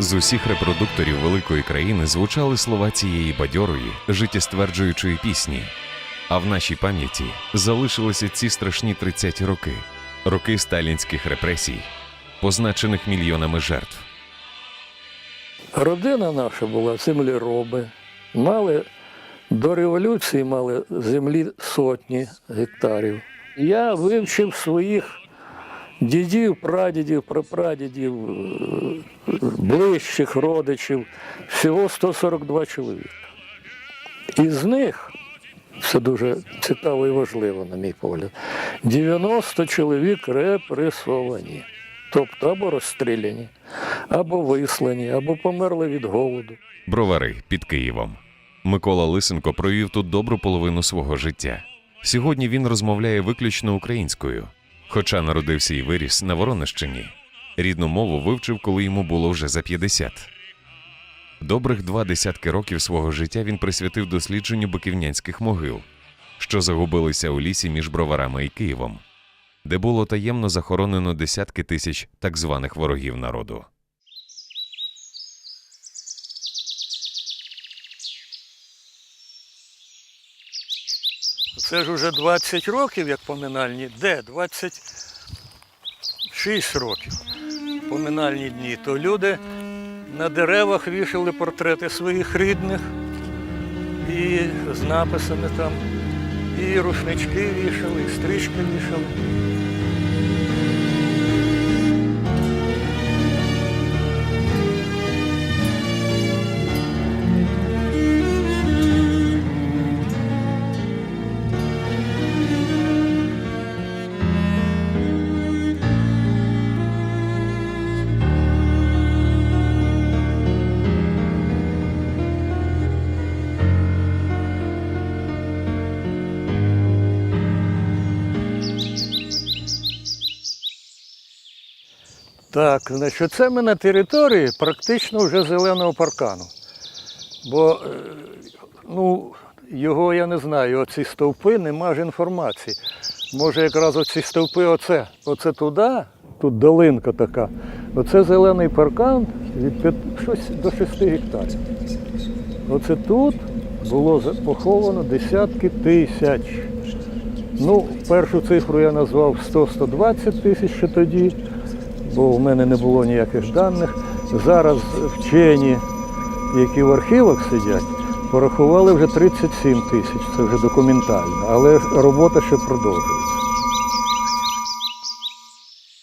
З усіх репродукторів великої країни звучали слова цієї бадьорої, життєстверджуючої пісні. А в нашій пам'яті залишилися ці страшні 30 роки, роки сталінських репресій, позначених мільйонами жертв. Родина наша була землероби. Мали до революції мали землі сотні гектарів. Я вивчив своїх дідів, прадідів, прапрадідів, ближчих родичів, всього 142 чоловіка. Із них, це дуже цікаво і важливо, на мій погляд, 90 чоловік репресовані, тобто або розстріляні, або вислані, або померли від голоду. Бровари під Києвом. Микола Лисенко провів тут добру половину свого життя. Сьогодні він розмовляє виключно українською, хоча народився і виріс на Воронежщині, Рідну мову вивчив, коли йому було вже за 50. Добрих два десятки років свого життя він присвятив дослідженню биківнянських могил, що загубилися у лісі між Броварами і Києвом, де було таємно захоронено десятки тисяч так званих ворогів народу. Це ж уже 20 років, як поминальні. Де? 26 років поминальні дні. То люди на деревах вішали портрети своїх рідних і з написами там, і рушнички вішали, і стрічки вішали. Так, значить, це ми на території практично вже зеленого паркану. Бо е, ну, його я не знаю, оці стовпи, нема ж інформації. Може, якраз оці стовпи, оце, оце туди, тут долинка така. Оце зелений паркан від п'ят- щось до 6 гектарів. Оце тут було поховано десятки тисяч. Ну, першу цифру я назвав 100-120 тисяч ще тоді, бо в мене не було ніяких даних. Зараз вчені, які в архівах сидять, порахували вже 37 тисяч, це вже документально, але робота ще продовжується.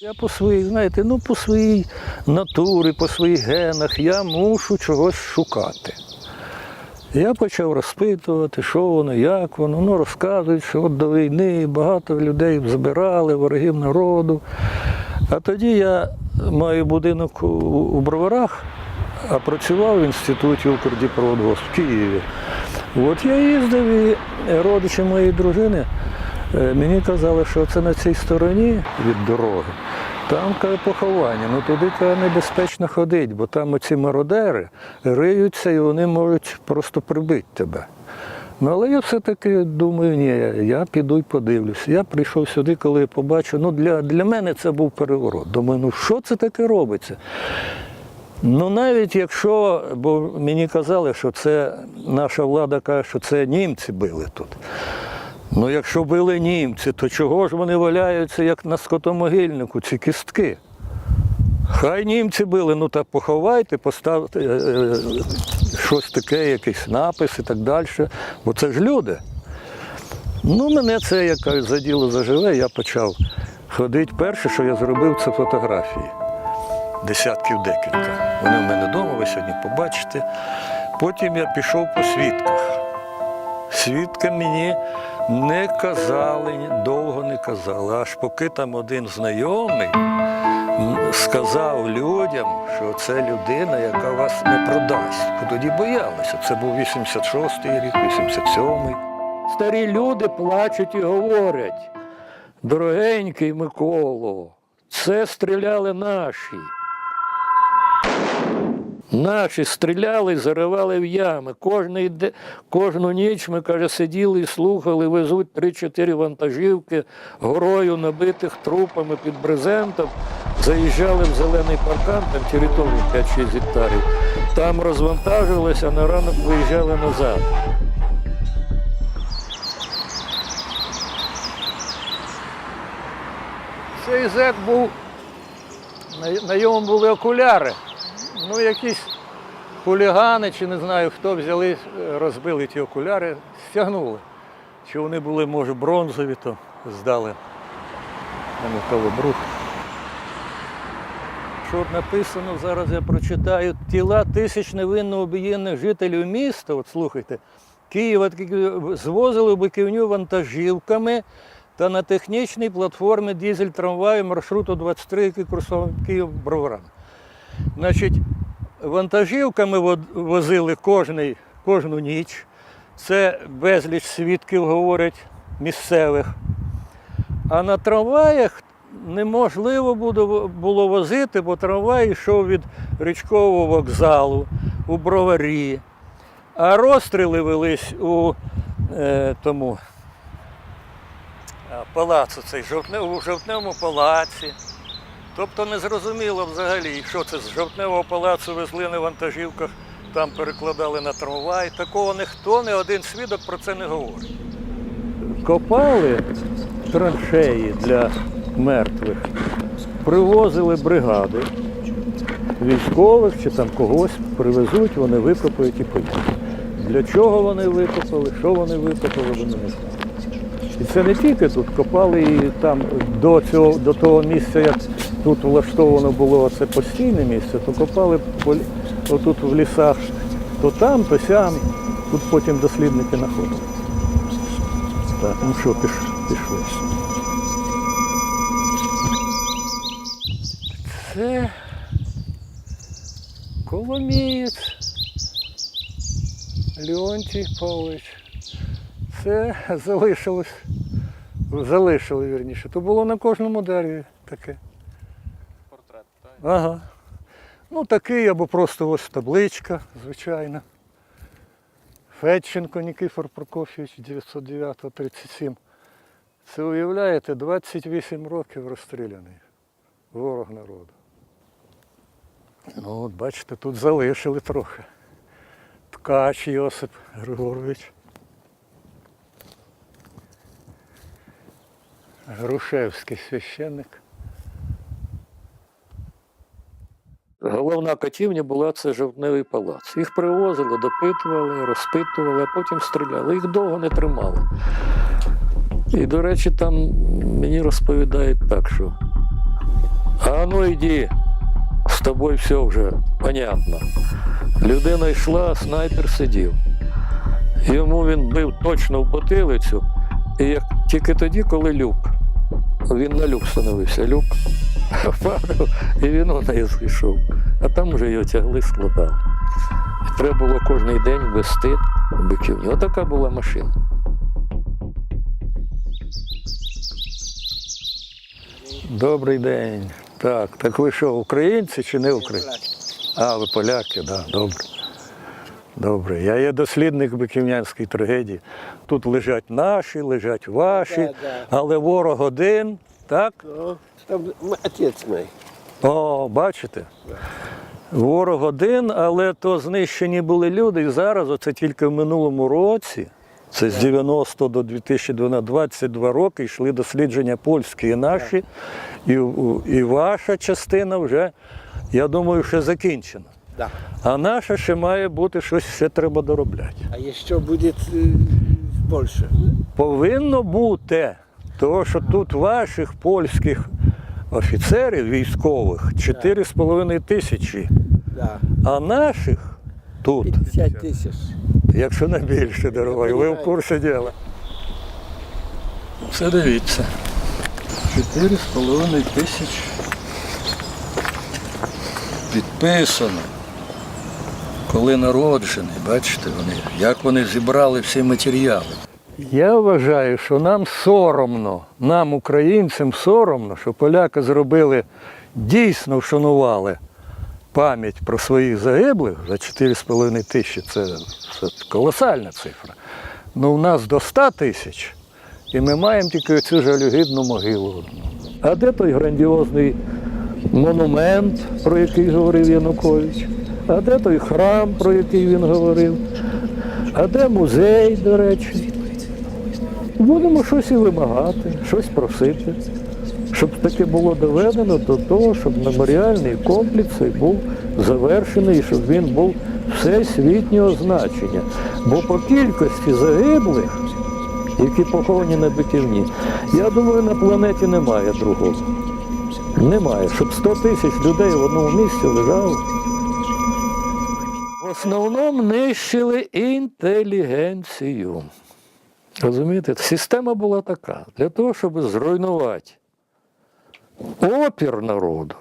Я по своїй, знаєте, ну по своїй натурі, по своїх генах, я мушу чогось шукати. Я почав розпитувати, що воно, як воно. Ну, розказують, що от до війни багато людей збирали, ворогів народу. А тоді я маю будинок у, Броварах, а працював в інституті Укрдіпроводгосп в Києві. От я їздив і родичі моєї дружини е, мені казали, що це на цій стороні від дороги. Там каже, поховання, ну туди каже, небезпечно ходити, бо там оці мародери риються і вони можуть просто прибити тебе. Ну, але я все-таки думаю, ні, я піду і подивлюся. Я прийшов сюди, коли я побачив. Ну, для, для мене це був переворот. Думаю, ну що це таке робиться? Ну навіть якщо, бо мені казали, що це наша влада каже, що це німці били тут. Ну якщо били німці, то чого ж вони валяються, як на скотомогильнику, ці кістки? Хай німці били, ну та поховайте, поставте е, щось таке, якийсь напис і так далі. Бо це ж люди. Ну, мене це як кажуть, заділо заживе, я почав ходити. Перше, що я зробив, це фотографії. Десятків декілька. Вони в мене вдома, ви сьогодні побачите. Потім я пішов по свідках. Свідки мені не казали, довго не казали, аж поки там один знайомий сказав людям, що це людина, яка вас не продасть. Тоді боялися. Це був 86-й рік, 87-й. Старі люди плачуть і говорять. Дорогенький Миколо, це стріляли наші. Наші стріляли заривали в ями. Кожний кожну ніч ми, каже, сиділи і слухали, везуть 3-4 вантажівки горою набитих трупами під брезентом заїжджали в зелений паркан, там територію 5-6 гектарів, там розвантажувалися, а на ранок виїжджали назад. Цей зек був, на, ньому були окуляри. Ну, якісь хулігани, чи не знаю хто взяли, е, розбили ті окуляри, стягнули. Чи вони були, може, бронзові, то здали на. Що от написано, зараз я прочитаю, тіла тисяч невинно обієнних жителів міста, от слухайте, Києва звозили в Биківню вантажівками та на технічній платформі дізель трамваю маршруту 23, який курсував Київ Броваран. Значить, вантажівками возили кожний, кожну ніч. Це безліч свідків говорять місцевих. А на трамваях неможливо було возити, бо трамвай йшов від річкового вокзалу у броварі. А розстріли велись у е, тому палацу, цей у жовтневому палаці. Тобто не зрозуміло взагалі, що це з жовтневого палацу везли на вантажівках, там перекладали на трамвай. Такого ніхто, не один свідок про це не говорить. Копали траншеї для мертвих, привозили бригади військових чи там когось, привезуть, вони викопають і поїдуть. Для чого вони викопали, що вони викопали, вони не знають. І це не тільки тут копали і там до цього до того місця, як тут влаштовано було це постійне місце, то копали отут в лісах, то там, то сям. Тут потім дослідники знаходили. Так, ну що, пішли. Це Коломієць Леонтій Павлович. Це залишилось, залишили вірніше. То було на кожному дереві таке. Портрет, так? Ага. Ну такий або просто ось табличка, звичайно. Федченко Нікіфор Прокофійович 909-37. Це уявляєте, 28 років розстріляний. Ворог народу. Ну, от бачите, тут залишили трохи. Ткач Йосип Григорович. Грушевський священник. Головна катівня була це жовтневий палац. Їх привозили, допитували, розпитували, а потім стріляли. Їх довго не тримали. І, до речі, там мені розповідають так, що а ну йди, тобою все вже понятно. Людина йшла, снайпер сидів. Йому він бив точно в потилицю, і як тільки тоді, коли люк. Він на люк становився. Люк падав, і він вниз йшов. А там вже його тягли, складали. І треба було кожен день вести в биківні. Отака була машина. Добрий день. Так, так ви що, українці чи не українці? А, ви поляки, так, да, добре. Добре. Я є дослідник биківнянської трагедії. Тут лежать наші, лежать ваші, але ворог один, так? Ну, там м- отец мой. О, бачите? Ворог один, але то знищені були люди. І зараз, оце тільки в минулому році, це з 90 до 2012, 22 роки йшли дослідження польські і наші, і, і ваша частина вже, я думаю, ще закінчена. Да. А наша ще має бути щось ще треба доробляти. А еще будет э, больше. Повинно бути, тому що тут ваших польських офіцерів військових 4,5 тисячі. Да. А наших тут, 50 тысяч. Якщо не більше дорогою, ви в курсі діла. Все дивіться. 4,5 тисяч підписано. Коли народжений, бачите вони, як вони зібрали всі матеріали. Я вважаю, що нам соромно, нам, українцям, соромно, що поляки зробили, дійсно вшанували пам'ять про своїх загиблих за 4,5 тисячі. Це, це колосальна цифра. Ну, у нас до 100 тисяч, і ми маємо тільки цю жалюгідну могилу. А де той грандіозний монумент, про який говорив Янукович, а де той храм, про який він говорив, а де музей, до речі. Будемо щось і вимагати, щось просити, щоб таки було доведено до того, щоб меморіальний комплекс був завершений щоб він був всесвітнього значення. Бо по кількості загиблих, які поховані на Биківні, я думаю, на планеті немає другого. Немає, щоб 100 тисяч людей в одному місці лежало. В основному нищили інтелігенцію. Розумієте, система була така. Для того, щоб зруйнувати опір народу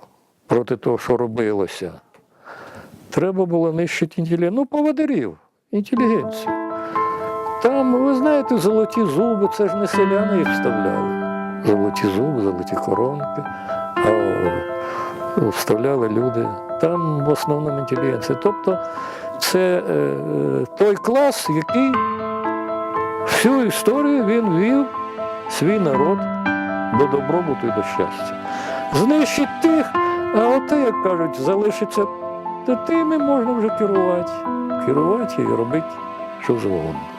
проти того, що робилося, треба було нищити інтелігенцію. Ну, поводирів, інтелігенцію. Там, ви знаєте, золоті зуби, це ж не селяни їх вставляли. Золоті зуби, золоті коронки, а вставляли люди. Там в основному інтелігенція. Тобто це е, е, той клас, який всю історію він вів свій народ до добробуту і до щастя. Знищить тих, а оте, як кажуть, залишиться, то тими можна вже керувати. Керувати і робити що завгодно.